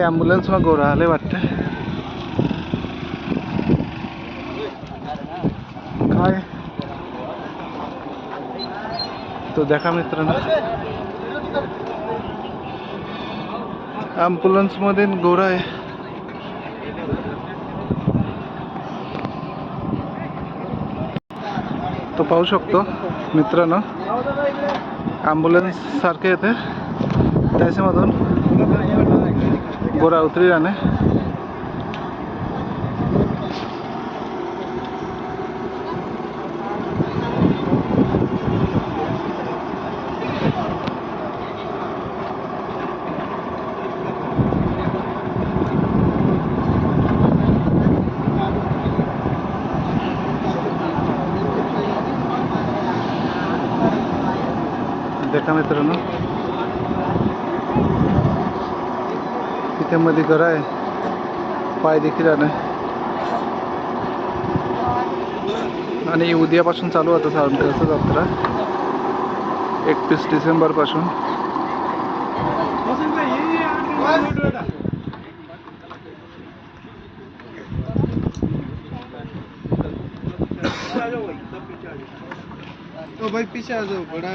ॲम्ब्युलन्सમાં गोरा आले वाटते. काय? तो देखा मित्रांनो. ॲम्ब्युलन्समध्ये गोरा आहे. तो पाहू शकतो मित्रांनो. ॲम्ब्युलन्स सारखे येते. त्याच्यामधून गोरा उतरी जाणे देखा मित्रांनो तिथे मध्ये घर आहे. पाय आहे आणि उद्यापासून चालू होतं सावंतवाडीचं जत्रा एकतीस डिसेंबर पासून तो भाई, पीछे आ जाओ. बड़ा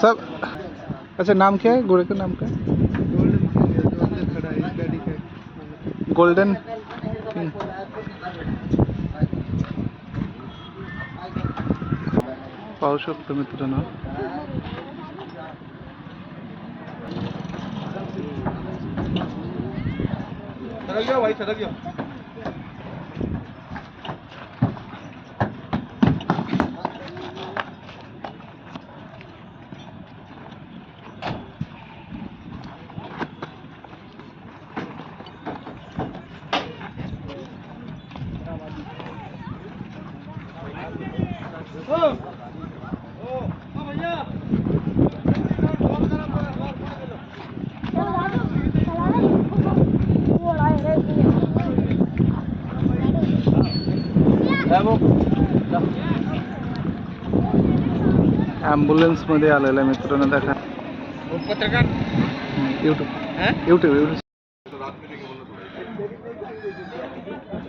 सब अच्छा नाम क्या है? घोड़े का नाम क्या गोल्डन। पाहू शकतो मित्रांनो सरक जाओ भाई सरक जाओ। ॲम्ब्युलन्समध्ये आलेला मित्रांनो देखा पत्रकार? यूट्यूब यूट्यूब यूट्यूब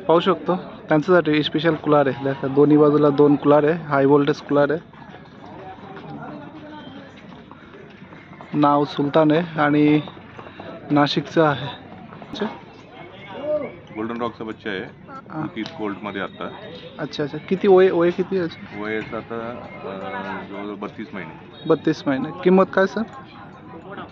पाहू शकतो. त्यांच्यासाठी स्पेशल कुलार आहे. देखा दोन्ही बाजूला दोन कुलार आहे. हाय व्होल्टेज कुलार आहे. नाव सुलतान आहे आणि नाशिकचं आहे. गोल्डन रॉकचा बच्चा आहे. तीस कोल्टमध्ये आता. अच्छा अच्छा. किती वय वय किती वयाचं आता जवळजवळ बत्तीस महिने. बत्तीस महिने. किंमत काय सर?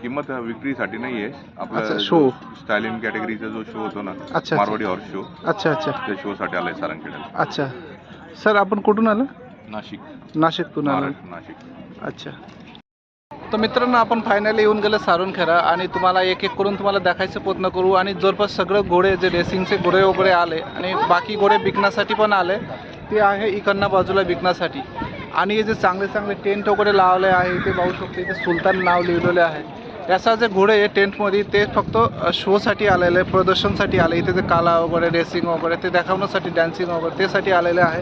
किंमत विक्रीसाठी नाही आहे अच्छा, आपला show. स्टायलिंग कॅटेगरीचा जो शो होतो ना अच्छा. मारवाडी हॉर्स शो अच्छा अच्छा. त्या शोसाठी आलाय सारंगखेड्याला. अच्छा. सर आपण कुठून आलं? नाशिक. नाशिकतून आलं. महाराष्ट्र नाशिक. अच्छा. तर मित्रांनो आपण फायनली येऊन गेलो सारून आणि तुम्हाला एक एक करून तुम्हाला दाखवायचं प्रयत्न करू आणि जवळपास सगळं घोडे जे रेसिंगचे घोडे वगैरे आले आणि बाकी घोडे विकण्यासाठी पण आले ते आहे इकडनं बाजूला विकण्यासाठी. आणि हे जे चांगले चांगले टेंट वगैरे लावले आहे ते पाहू शकतो इथे सुलतान नाव लिहिलेले आहे. याचा जे घोडे आहे टेंटमध्ये ते फक्त शोसाठी आलेले आहे प्रदर्शनसाठी आले. इथे जे काला वगैरे रेसिंग वगैरे ते दाखवण्यासाठी डॅन्सिंग वगैरे त्यासाठी आलेले आहे.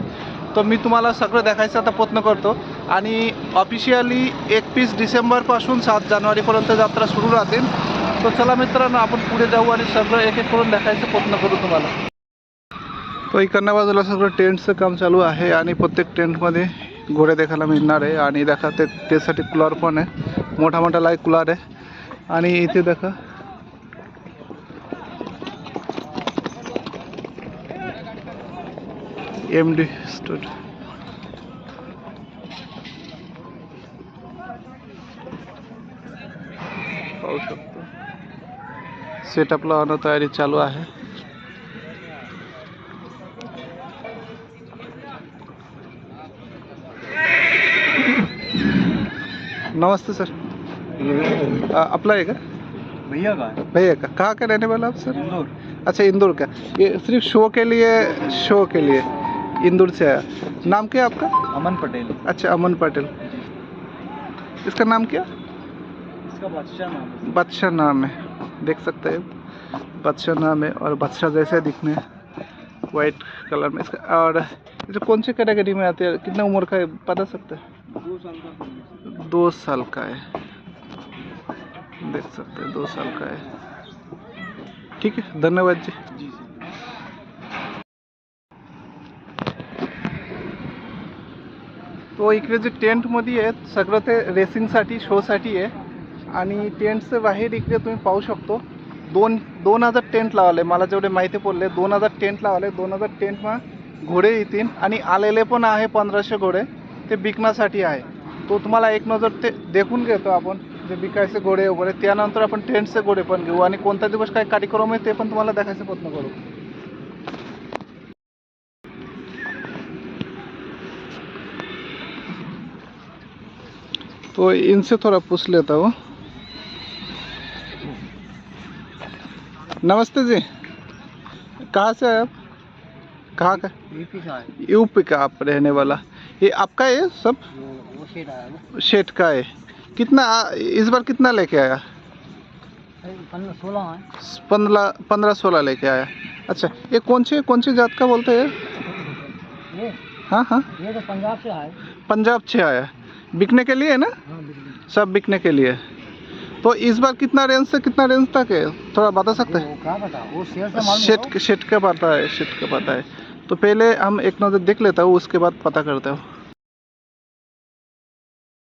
तर मी तुम्हाला सगळं देखायचं आता प्रयत्न करतो. आणि ऑफिशियली एकवीस डिसेंबरपासून सात जानेवारीपर्यंत जत्रा सुरू राहतील. तर चला मित्रांनो आपण पुढे जाऊ आणि सगळं एक एक करून दाखवायचा प्रयत्न करू तुम्हाला. तो इकडनं बाजूला सगळं टेंटचं काम चालू आहे आणि प्रत्येक टेंटमध्ये घोडे देखायला मिळणार आहे. आणि देखा ते त्यासाठी कुलार पण आहे. मोठा मोठा लाईक कुलार आहे. देखा. एम डी शकतो. सेटअप लावणं तयारी चालू आहे. नमस्ते सर है का भैया का भैया का। कहाँ का रहने वाला आप सर इंदौर। अच्छा इंदौर का। ये सिर्फ़ शो के लिए शो के लिए इंदौर से आया। नाम क्या है आपका? अमन पटेल। अच्छा अमन पटेल। इसका नाम क्या? इसका बादशाह नाम है। बादशाह नाम है। देख सकते हैं बादशाह नाम है और बादशाह जैसे दिखने वाइट कलर में इसका। और ये कौन सी कैटेगरी में आते हैं? कितना उम्र का है? बता सकते हैं? दो साल का है। देख सकते हैं दो साल का है। ठीक है धन्यवाद जी। जी तो इकडे जे टेंटमध्ये आहेत सगळं ते रेसिंगसाठी शोसाठी आहे. आणि टेंटचं बाहेर इकडे तुम्ही पाहू शकतो. दोन दोन हजार टेंट लावले मला जेवढे माहिती पडले दोन हजार टेंट लावले दोन हजार टेंटमा घोडे येतील. आणि आलेले पण आहे पंधराशे घोडे ते विकण्यासाठी आहे. तो तुम्हाला एक नजर ते देखून घेतो आपण. जे विकायचे घोडे वगैरे त्यानंतर आपण टेंटचे घोडे पण घेऊ. आणि कोणत्या दिवस काय कार्यक्रम आहे ते पण तुम्हाला दाखवायचा प्रयत्न करू. तो इनसे थोड़ा पूछ लेता हूँ. नमस्ते जी. कहाँ से है आप? कहाँ का? यूपी का यूपी का आप रहने वाला। ये आपका है सब? शेठ का है। कितना इस बार कितना लेके आया? पंद्रह सोलह पंद्रह सोलह लेके आया। अच्छा ये कौन से कौन से जात का बोलते हैं हाँ हाँ। ये तो पंजाब से आए। पंजाब से आया। बिकने के लिए है ना? हाँ सब बिकने के लिए। तो इस बार कितना रेंज से कितना रेंज तक है? थोड़ा बता सकते हैं? शेट शेट का पता है शेट का पता है तो पहले हम एक नज़र देख लेता हूँ उसके बाद पता करता हूँ।